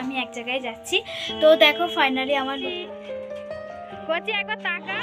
আমি এক জায়গায় যাচ্ছি। তো দেখো ফাইনালি আমার একবার টাকা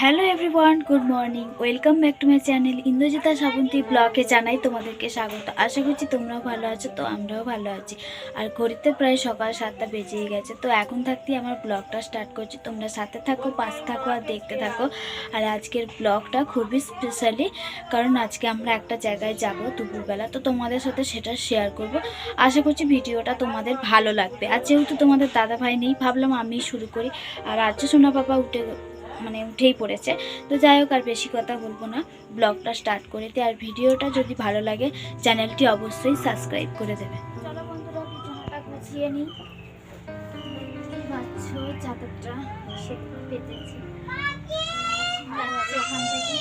hello everyone good morning welcome back to my channel Indrajita Srabanti ব্লগে জানাই তোমাদেরকে স্বাগত। আশা করছি তোমরাও ভালো আছো, তো আমরাও ভালো আছি। আর ঘড়িতে প্রায় সকাল সাতটা বেজেই গেছে, তো এখন থাকতেই আমার ব্লগটা স্টার্ট করছি। তোমরা সাথে থাকো, পাশে থাকো আর দেখতে থাকো। আর আজকের ব্লগটা খুবই স্পেশালি কারণ আজকে আমরা একটা জায়গায় যাব দুপুরবেলা, তো তোমাদের সাথে সেটা শেয়ার করব। আশা করছি ভিডিওটা তোমাদের ভালো লাগবে। আর যেহেতু তোমাদের দাদা ভাই নেই, ভাবলাম আমি শুরু করি। আর আর্য সোনা বাবা উঠে মানে উঠেই পড়েছে। তো যাই হোক, আর বেশি কথা বলব না। ব্লগটা স্টার্ট করে দিই আর ভিডিওটা যদি ভালো লাগে, চ্যানেলটি অবশ্যই সাবস্ক্রাইব করে দেবে। চলো বন্ধুরা গুছিয়ে নিই। পাচ্ছ, চাদরটা সে পেতেছি। ওখান থেকে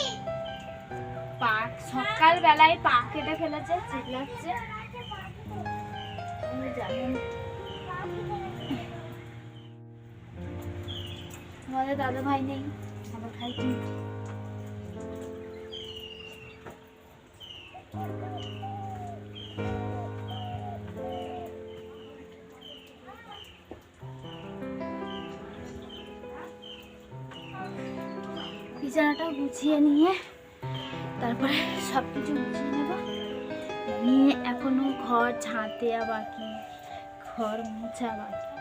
পা সকালবেলায় পা কেটে ফেলেছে, চিল্লাচ্ছে। আমি আমাদের দাদা ভাই নেই আমার ভাই কি বিছানাটা গুছিয়ে নিয়ে তারপরে সব কিছু গুছিয়ে নেব। নিয়ে এখনও ঘর দেওয়া বাকি, ঘর মোছা বাকি।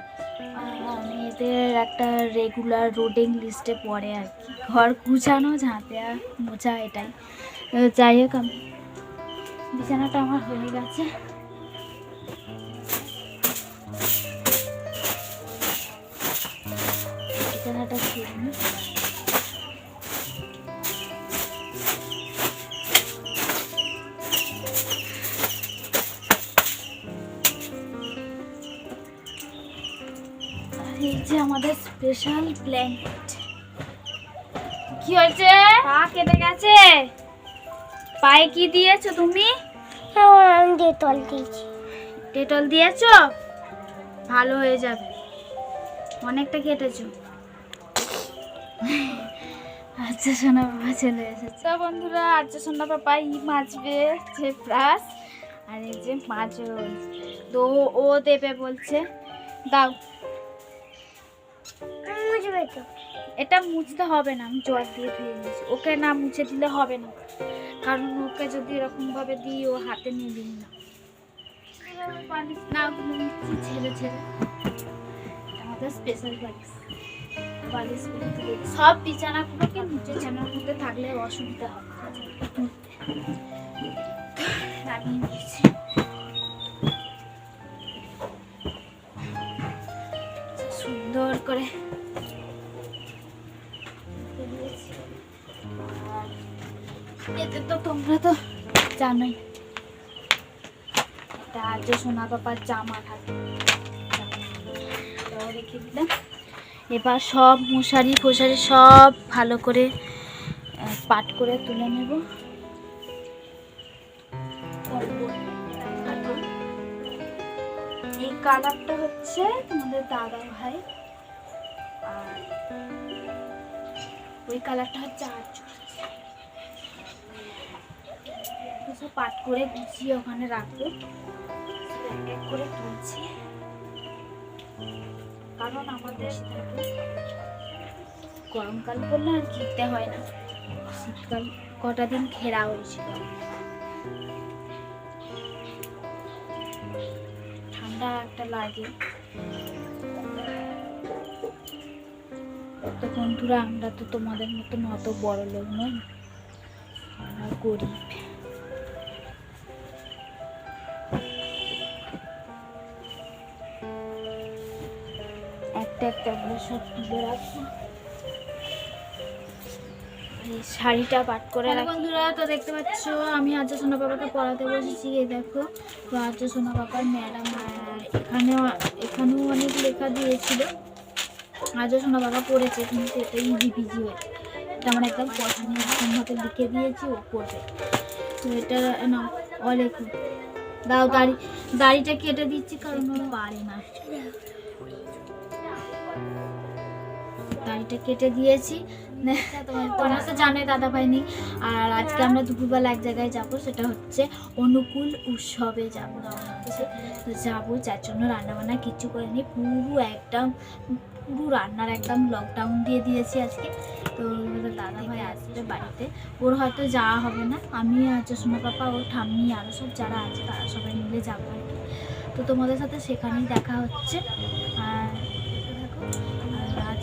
মেয়েদের একটা রেগুলার রোডিং লিস্টে পড়ে আর কি। ঘর গুছানো ঝাঁতে আর মোছা এটাই। যাই হোক, আমি বিছানাটা আমার হয়ে গেছে। বিছানাটা ছিঁড়ে এই যে আমাদের স্পেশাল ব্ল্যাঙ্কেট কি হয়েছে? পা কেটে গেছে। পায়ে কি দিয়েছ তুমি? ডেটল দিয়েছি। ডেটল দিয়েছ? ভালো হয়ে যাবে। অনেকটা কেটেছো। আচ্ছা সোনা বাবা চলে এসেছে। তো বন্ধুরা আচ্ছা সোনা বাবা ই মাজবে যে ব্রাশ আর এই যে মাছ তো ও দেবে বলছে দাও। তো। এটা মুছতে হবে না, আমি জল দিয়ে ধুয়ে নিয়েছি। ওকে না মুছে দিলে হবে না। কারণ ওকে যদি এরকম ভাবে দিই, ও হাতে নিয়ে দিন না না ছেড়ে ছেড়ে আমাদের স্পেশাল সব বিছানাগুলোকে নিচে ছানার মধ্যে থাকলে অসুবিধা হবে। নিয়েছি জানোই এটা যে সোনা পাপার জামা থাকে। রেখে দিলাম। এবার সব মশারি ফশারি সব ভালো করে পাট করে তুলে নেব। এই কালারটা হচ্ছে তোমাদের দাদা ভাই। আর ওই কালারটা হচ্ছে আঁচড় সব পাট করে গুছিয়ে ওখানে রাখব। করে তুলছি। কারণ আমাদের গরমকাল পড়লে আর খেতে হয় না। শীতকাল কটা দিন ঘেরা হয়েছিল। ঠান্ডা একটা লাগে। তো বন্ধুরা, আমরা তো তোমাদের মতন অত বড় লোক নই। আমরা গরিব। একটা একটা করে সব তুলে রাখব এই শাড়িটা পাট করে বন্ধুরা তো দেখতে পাচ্ছ আমি আজ সোনা বাবাকে পড়াতে বসেছি এই দেখো। তো আজ সোনা বাবার ম্যাডাম এখানেও এখানেও অনেক লেখা দিয়েছিল। আজও সোনা বাবা পড়েছে কিন্তু এটা ইজি পিজি হয়েছে এটা আমার একদম পছন্দের মতো লিখে দিয়েছি ও পড়বে। তো এটা না অলেখো। দাও দাড়ি দাড়িটা কেটে দিচ্ছি কারণ ও পারে না। দাড়িটা কেটে দিয়েছি। তোমার তো জানোই দাদা ভাই নেই আর আজকে আমরা দুপুরবেলা এক জায়গায় যাব, সেটা হচ্ছে অনুকূল উৎসবে যাব। তো যাব, যার জন্য রান্নাবান্না কিচ্ছু করিনি, পুরো একদম, পুরো রান্নার একদম লকডাউন দিয়ে দিয়েছি আজকে। তো দাদা ভাই আসবে বাড়িতে। ওর হয়তো যাওয়া হবে না। আমি আছে চশমা পাপা, ওর ঠাম্মি আরও সব যারা আছে, তারা সবাই মিলে যাব আর কি। তো তোমাদের সাথে সেখানেই দেখা হচ্ছে। আর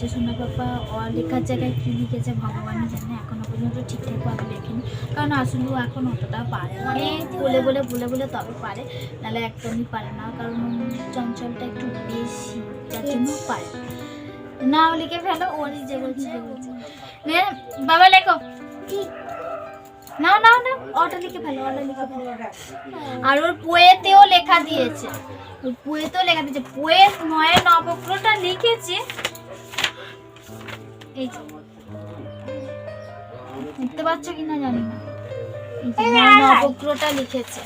আছে সোনা পাপা ও লেখার জায়গায় কী লিখেছে ভগবানই জানে এখনও পর্যন্ত ঠিকঠাকভাবে লেখেনি। কারণ আসলে এখন অতটা পারে না। অনেক বলে বলে বলে বলে তবে পারে নাহলে একদমই পারে না। কারণ চঞ্চলটা একটু বেশি যার জন্য পারে না। না ও লিখে ফেলো ও নিজে বলছে বাবা লেখো। নাও নাও নাও অটো লিখে ফেলো অটো লিখে ফেলো। আর ওর পোয়েতেও লেখা দিয়েছে। পোয়েতেও লেখা দিয়েছে। পোয়ে নয় নবগ্রহটা লিখেছে। এই যে। দেখতে পাচ্ছ কিনা জানি না। নবগ্রহটা লিখেছে।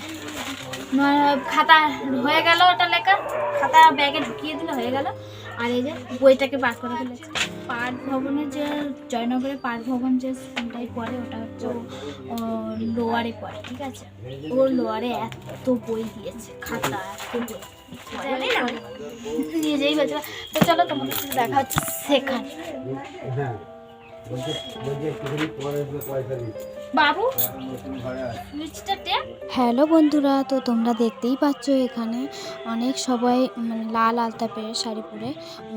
খাতা হয়ে গেল ওটা লেখা। খাতা ব্যাগে ঢুকিয়ে দিলে হয়ে গেল। আর এই যে বইটাকে বার করে ফেলেছে। পাঠ ভবনে যে জয়নগরে পার্ক ভবন যে স্কুলটাই পড়ে, ওটা হচ্ছে লোয়ারে পড়ে, ঠিক আছে? ওর লোয়ারে এত বই দিয়েছে, খাতা, এত বই। নিজেই বলছে তো চলো তোমাদের সাথে দেখা হচ্ছে সেখানে। বাবু হ্যালো বন্ধুরা তো তোমরা দেখতেই পাচ্ছ এখানে অনেক সবাই মানে লাল আলতা পেরে শাড়ি পরে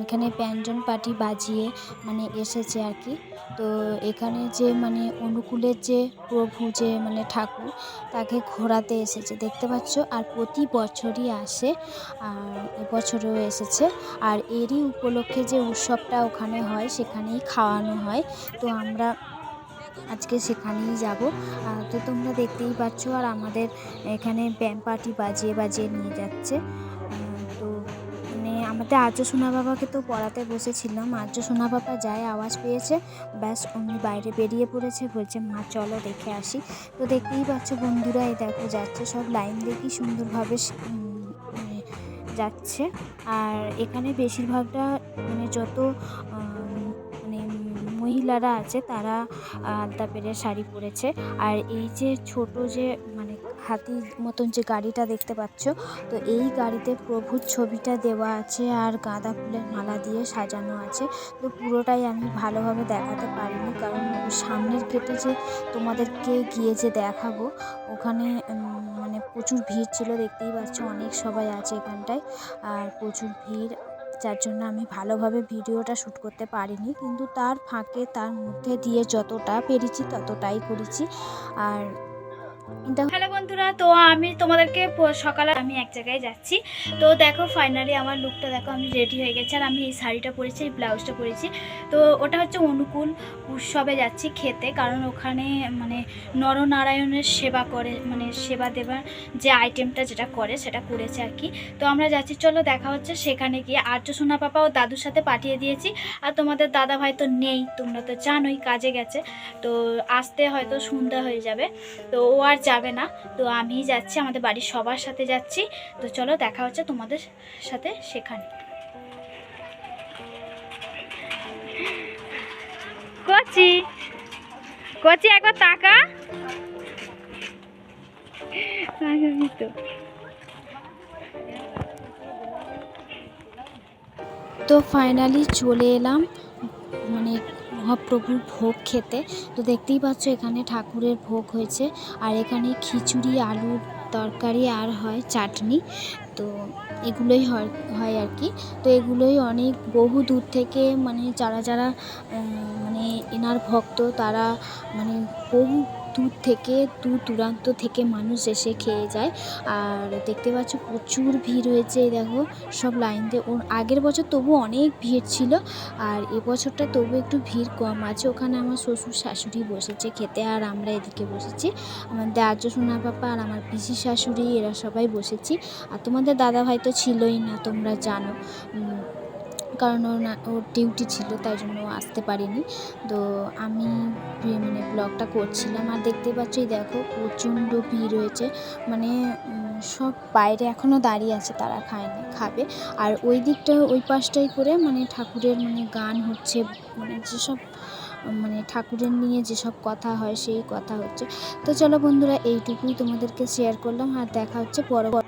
এখানে ব্যঞ্জন পাটি বাজিয়ে মানে এসেছে আর কি। তো এখানে যে মানে অনুকূলের যে প্রভু যে মানে ঠাকুর তাকে ঘোরাতে এসেছে দেখতে পাচ্ছ? আর প্রতি বছরই আসে আর এবছরও এসেছে। আর এরই উপলক্ষে যে উৎসবটা ওখানে হয় সেখানেই খাওয়ানো হয়। তো আমরা আজকে সেখানেই যাব। তো তোমরা দেখতেই পাচ্ছ আর আমাদের এখানে ব্যাম পার্টি বাজিয়ে বাজিয়ে নিয়ে যাচ্ছে। তো মানে আমাদের আর্য সোনা বাবাকে তো পড়াতে বসেছিলাম। আর্য সোনা বাবা যায় আওয়াজ পেয়েছে, ব্যাস অমনি বাইরে বেরিয়ে পড়েছে, বলছে, মা, চলো দেখে আসি। তো দেখতেই পাচ্ছ বন্ধুরা, এই দেখো যাচ্ছে, সব লাইন কি সুন্দরভাবে মানে যাচ্ছে। আর এখানে বেশিরভাগটা মানে যত মহিলারা আছে, তারা আলতা পেরে শাড়ি পরেছে। আর এই যে ছোট যে মানে হাতির মতন যে গাড়িটা দেখতে পাচ্ছ, তো এই গাড়িতে প্রভুর ছবিটা দেওয়া আছে আর গাঁদা ফুলের মালা দিয়ে সাজানো আছে। তো পুরোটাই আমি ভালোভাবে দেখাতে পারিনি, কারণ সামনের গেটে যে তোমাদেরকে গিয়ে যে দেখাবো, ওখানে মানে প্রচুর ভিড় ছিল, দেখতেই পাচ্ছ অনেক সবাই আছে এখানটায়। আর প্রচুর ভিড় যার জন্য আমি ভালোভাবে ভিডিওটা শ্যুট করতে পারিনি। কিন্তু তার ফাঁকে তার মধ্যে দিয়ে যতটা পেরেছি ততটাই করেছি। আর হ্যালো বন্ধুরা, তো আমি তোমাদেরকে সকালে আমি এক জায়গায় যাচ্ছি। তো দেখো ফাইনালি আমার লুকটা দেখো, আমি রেডি হয়ে গেছি। আর আমি এই শাড়িটা পরেছি, এই ব্লাউজটা পরেছি। তো ওটা হচ্ছে অনুকূল উৎসবে যাচ্ছি খেতে, কারণ ওখানে মানে নরনারায়ণের সেবা করে মানে সেবা দেবার যে আইটেমটা যেটা করে, সেটা করেছে আর কি। তো আমরা যাচ্ছি, চলো দেখা হচ্ছে সেখানে গিয়ে। আর্য সোনা পাপা ও দাদুর সাথে পাঠিয়ে দিয়েছি। আর তোমাদের দাদা ভাই তো নেই, তোমরা তো জানোই, কাজে গেছে। তো আসতে হয়তো সন্ধ্যা হয়ে যাবে। তো ও আর যাবে না। তো আমিই যাচ্ছি, আমাদের বাড়ির সবার সাথে যাচ্ছি। তো চলো, দেখা হচ্ছে তোমাদের সাথে সেখানে। কচি কচি, একবার তাকা। তো। ফাইনালি চলে এলাম মানে মহাপ্রভুর ভোগ খেতে। তো দেখতেই পাচ্ছ, এখানে ঠাকুরের ভোগ হয়েছে। আর এখানে খিচুড়ি, আলুর তরকারি আর হয় চাটনি। তো এগুলোই হয় হয় আর কি। তো এগুলোই অনেক, বহু দূর থেকে মানে যারা যারা মানে এনার ভক্ত, তারা মানে বহু দূর থেকে, দূর দূরান্ত থেকে মানুষ এসে খেয়ে যায়। আর দেখতে পাচ্ছ প্রচুর ভিড় হয়েছে দেখো, সব লাইন দিয়ে। ওর আগের বছর তবু অনেক ভিড় ছিল, আর এবছরটা তবু একটু ভিড় কম আছে। ওখানে আমার শ্বশুর শাশুড়ি বসেছে খেতে, আর আমরা এদিকে বসেছি। আমাদের আর্য সোনা পাপা আর আমার পিসি শাশুড়ি, এরা সবাই বসেছি। আর তোমাদের দাদা ভাই তো ছিলই না, তোমরা জানো। কারণ ওর ওর ডিউটি ছিল, তাই জন্য আসতে পারিনি। তো আমি মানে ব্লগটা করছিলাম। আর দেখতে পাচ্ছি দেখো, প্রচণ্ড ভিড় হয়েছে। মানে সব বাইরে এখনও দাঁড়িয়ে আছে, তারা খায়নি, খাবে। আর ওই দিকটা, ওই পাশটাই করে মানে ঠাকুরের মানে গান হচ্ছে মানে যেসব মানে ঠাকুরের নিয়ে যেসব কথা হয়, সেই কথা হচ্ছে। তো চলো বন্ধুরা, এইটুকুই তোমাদেরকে শেয়ার করলাম। আর দেখা হচ্ছে পরবর্তী